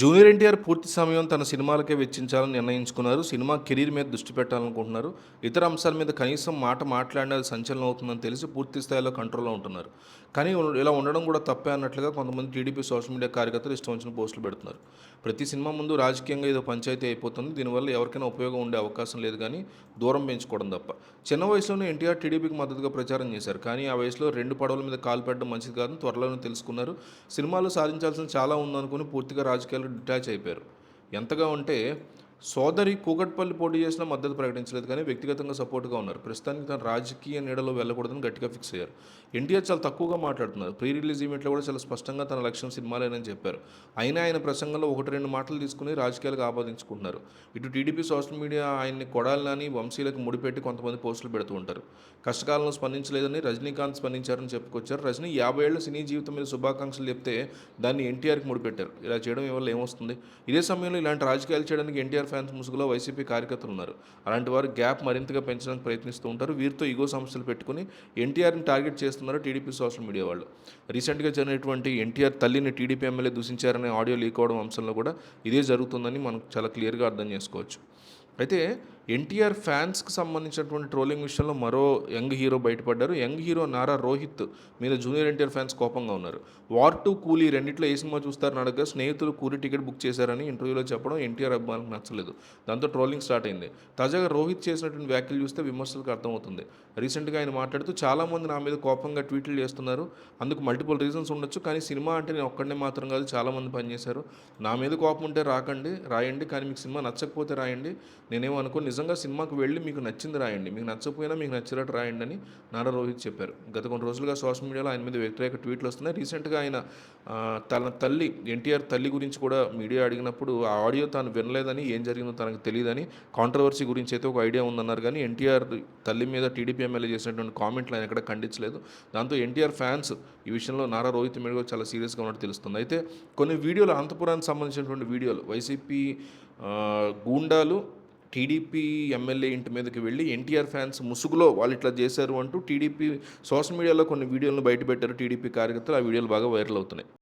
Junior NTR పూర్తి సమయం తన సినిమాలకే వెచ్చించాలని నిర్ణయించుకున్నారు. సినిమా కెరీర్ మీద దృష్టి పెట్టాలనుకుంటున్నారు. ఇతర అంశాల మీద కనీసం మాట మాట్లాడినా అది సంచలనం అవుతుందని తెలిసి పూర్తి స్థాయిలో కంట్రోల్లో ఉంటున్నారు. కానీ ఇలా ఉండడం కూడా తప్పే అన్నట్లుగా కొంతమంది టీడీపీ సోషల్ మీడియా కార్యకర్తలు ఇష్టం వచ్చిన పోస్టులు పెడుతున్నారు. ప్రతి సినిమా ముందు రాజకీయంగా ఏదో పంచాయతీ అయిపోతుంది. దీనివల్ల ఎవరికైనా ఉపయోగం ఉండే అవకాశం లేదు కానీ దూరం పెంచుకోవడం తప్ప. చిన్న వయసులోనే ఎన్టీఆర్ టీడీపీకి మద్దతుగా ప్రచారం చేశారు. కానీ ఆ వయసులో రెండు పడవల మీద కాలు పెట్టడం మంచిది కాదని త్వరలోనే తెలుసుకున్నారు. సినిమాలు సాధించాల్సిన చాలా ఉందనుకుని పూర్తిగా రాజకీయాలు డిటాచ్ అయిపోయారు. ఎంతగా ఉంటే సోదరి కూకట్పల్లి పోటీ చేసిన మద్దతు ప్రకటించలేదు కానీ వ్యక్తిగతంగా సపోర్ట్గా ఉన్నారు. ప్రస్తుతానికి తన రాజకీయ నీడలో వెళ్ళకూడదని గట్టిగా ఫిక్స్ అయ్యారు. ఎన్టీఆర్ చాలా తక్కువగా మాట్లాడుతున్నారు. ప్రీ రిలీజ్ ఈవెంట్లో కూడా చాలా స్పష్టంగా తన లక్ష్యం సినిమాలేనని చెప్పారు. అయినా ఆయన ప్రసంగంలో ఒకటి రెండు మాటలు తీసుకుని రాజకీయాలకు ఆపాదించుకుంటున్నారు. ఇటు టీడీపీ సోషల్ మీడియా ఆయన్ని కొడాలని వంశీలకు ముడిపెట్టి కొంతమంది పోస్టులు పెడుతూ ఉంటారు. కష్టకాలంలో స్పందించలేదని రజనీకాంత్ స్పందించారని చెప్పుకొచ్చారు. రజనీ యాభై ఏళ్ళ సినీ జీవితం మీద శుభాకాంక్షలు చెప్తే దాన్ని ఎన్టీఆర్కి ముడిపెట్టారు. ఇలా చేయడం వల్ల ఏమొస్తుంది? ఇదే సమయంలో ఇలాంటి రాజకీయాలు చేయడానికి ఎన్టీఆర్ ఫ్యాన్స్ ముసుగులో వైసీపీ కార్యకర్తలు ఉన్నారు. అలాంటి వారు గ్యాప్ మరింతగా పెంచడానికి ప్రయత్నిస్తూ ఉంటారు. వీరితో ఇగో సమస్యలు పెట్టుకుని ఎన్టీఆర్ని టార్గెట్ చేస్తున్నారు టీడీపీ సోషల్ మీడియా వాళ్ళు. రీసెంట్గా జరిగినటువంటి ఎన్టీఆర్ తల్లిని టీడీపీ ఎమ్మెల్యే దూషించారనే ఆడియో లీక్ అవడం అంశంలో కూడా ఇదే జరుగుతుందని మనం చాలా క్లియర్గా అర్థం చేసుకోవచ్చు. అయితే ఎన్టీఆర్ ఫ్యాన్స్కి సంబంధించినటువంటి ట్రోలింగ్ విషయంలో మరో యంగ్ హీరో బయటపడ్డారు. యంగ్ హీరో నారా రోహిత్ మీద జూనియర్ ఎన్టీఆర్ ఫ్యాన్స్ కోపంగా ఉన్నారు. వార్ టు కూలీ రెండిట్లో ఏ సినిమా చూస్తారని అడగగా స్నేహితులు కూలీ టికెట్ బుక్ చేశారని ఇంటర్వ్యూలో చెప్పడం ఎన్టీఆర్ అభిమానులకు నచ్చలేదు. దాంతో ట్రోలింగ్ స్టార్ట్ అయింది. తాజాగా రోహిత్ చేసినటువంటి వ్యాఖ్యలు చూస్తే విమర్శలకు అర్థమవుతుంది. రీసెంట్గా ఆయన మాట్లాడుతూ చాలామంది నా మీద కోపంగా ట్వీట్లు చేస్తున్నారు. అందుకు మల్టిపుల్ రీజన్స్ ఉండొచ్చు కానీ సినిమా అంటే నేను ఒక్కడనే మాత్రం కాదు చాలామంది పనిచేశారు. నా మీద కోపం ఉంటే రాకండి రాయండి కానీ మీకు సినిమా నచ్చకపోతే రాయండి. నేనేమో అనుకో నిజంగా సినిమాకు వెళ్ళి మీకు నచ్చింది రాయండి. మీకు నచ్చకపోయినా మీకు నచ్చినట్టు రాయండి అని నారా రోహిత్ చెప్పారు. గత కొన్ని రోజులుగా సోషల్ మీడియాలో ఆయన మీద వ్యతిరేక ట్వీట్లు వస్తున్నాయి. రీసెంట్గా ఆయన తన తల్లి ఎన్టీఆర్ తల్లి గురించి కూడా మీడియా అడిగినప్పుడు ఆ ఆడియో తాను వినలేదని ఏం జరిగిందో తనకు తెలియదని కాంట్రవర్సీ గురించి అయితే ఒక ఐడియా ఉందన్నారు. కానీ ఎన్టీఆర్ తల్లి మీద టీడీపీ ఎమ్మెల్యే చేసినటువంటి కామెంట్లు ఆయన ఎక్కడ ఖండించలేదు. దాంతో ఎన్టీఆర్ ఫ్యాన్స్ ఈ విషయంలో నారా రోహిత్ మీద కూడా చాలా సీరియస్గా ఉన్నట్టు తెలుస్తుంది. అయితే కొన్ని వీడియోలు అనంతపురానికి సంబంధించినటువంటి వీడియోలు వైసీపీ గూండాలు టీడీపీ ఎమ్మెల్యే ఇంటి మీదకి వెళ్ళి ఎన్టీఆర్ ఫ్యాన్స్ ముసుగులో వాళ్ళు ఇట్లా చేశారు అంటూ టీడీపీ సోషల్ మీడియాలో కొన్ని వీడియోలను బయటపెట్టారు టీడీపీ కార్యకర్తలు. ఆ వీడియోలు బాగా వైరల్ అవుతున్నాయి.